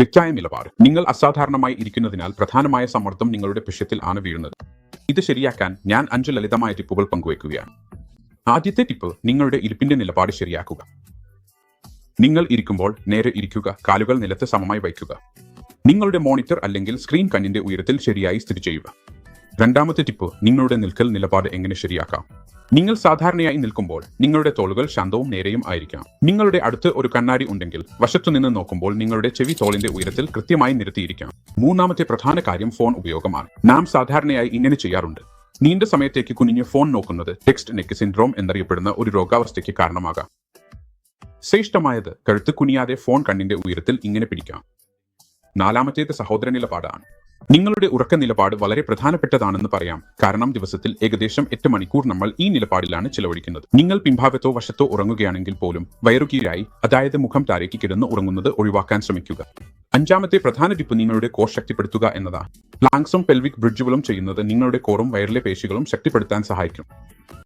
തെറ്റായ നിലപാട്. നിങ്ങൾ അസാധാരണമായി ഇരിക്കുന്നതിനാൽ പ്രധാനമായ സമ്മർദ്ദം നിങ്ങളുടെ പിഷ്യത്തിൽ ആണ് വീഴുന്നത്. ഇത് ശരിയാക്കാൻ ഞാൻ അഞ്ച് ലളിതമായ ടിപ്പുകൾ പങ്കുവയ്ക്കുകയാണ്. ആദ്യത്തെ ടിപ്പ് നിങ്ങളുടെ ഇരിപ്പിന്റെ നിലപാട് ശരിയാക്കുക. നിങ്ങൾ ഇരിക്കുമ്പോൾ നേരെ ഇരിക്കുക കാലുകൾ നിലത്ത് സമമായി വയ്ക്കുക. നിങ്ങളുടെ മോണിറ്റർ അല്ലെങ്കിൽ സ്ക്രീൻ കണ്ണിന്റെ ഉയരത്തിൽ ശരിയായി സ്ഥിതി ചെയ്യുക. രണ്ടാമത്തെ ടിപ്പ് നിങ്ങളുടെ നിൽക്കൽ നിലപാട് എങ്ങനെ ശരിയാക്കാം? നിങ്ങൾ സാധാരണയായി നിൽക്കുമ്പോൾ നിങ്ങളുടെ തോളുകൾ ശാന്തവും നേരെയും ആയിരിക്കാം. നിങ്ങളുടെ അടുത്ത് ഒരു കണ്ണാടി ഉണ്ടെങ്കിൽ വശത്തുനിന്ന് നോക്കുമ്പോൾ നിങ്ങളുടെ ചെവി തോളിന്റെ ഉയരത്തിൽ കൃത്യമായി നിരത്തിയിരിക്കാം. മൂന്നാമത്തെ പ്രധാന കാര്യം ഫോൺ ഉപയോഗമാണ്. നാം സാധാരണയായി ഇങ്ങനെ ചെയ്യാറുണ്ട്. നീണ്ട സമയത്തേക്ക് കുനിഞ്ഞ് ഫോൺ നോക്കുന്നത് ടെക്സ്റ്റ് നെക്ക് സിൻഡ്രോം എന്നറിയപ്പെടുന്ന ഒരു രോഗാവസ്ഥയ്ക്ക് കാരണമാകാം. ശ്രേഷ്ഠമായത് കഴുത്ത് കുനിയാതെ ഫോൺ കണ്ണിന്റെ ഉയരത്തിൽ ഇങ്ങനെ പിടിക്കാം. നാലാമത്തേത് സഹോദര നിലപാടാണ് നിങ്ങളുടെ ഉറക്ക നിലപാട് വളരെ പ്രധാനപ്പെട്ടതാണെന്ന് പറയാം. കാരണം ദിവസത്തിൽ ഏകദേശം എട്ട് മണിക്കൂർ നമ്മൾ ഈ നിലപാടിലാണ് ചിലവഴിക്കുന്നത്. നിങ്ങൾ പിൻഭാഗത്തോ വശത്തോ ഉറങ്ങുകയാണെങ്കിൽ പോലും വയറുകീഴായി അതായത് മുഖം താരേക്ക് കിടന്ന് ഉറങ്ങുന്നത് ഒഴിവാക്കാൻ ശ്രമിക്കുക. അഞ്ചാമത്തെ പ്രധാന ടിപ്പ് നിങ്ങളുടെ കോർ ശക്തിപ്പെടുത്തുക എന്നതാണ്. പ്ലാങ്സും പെൽവിക് ബ്രിഡ്ജുകളും ചെയ്യുന്നത് നിങ്ങളുടെ കോറും വയറിലെ പേശികളും ശക്തിപ്പെടുത്താൻ സഹായിക്കും.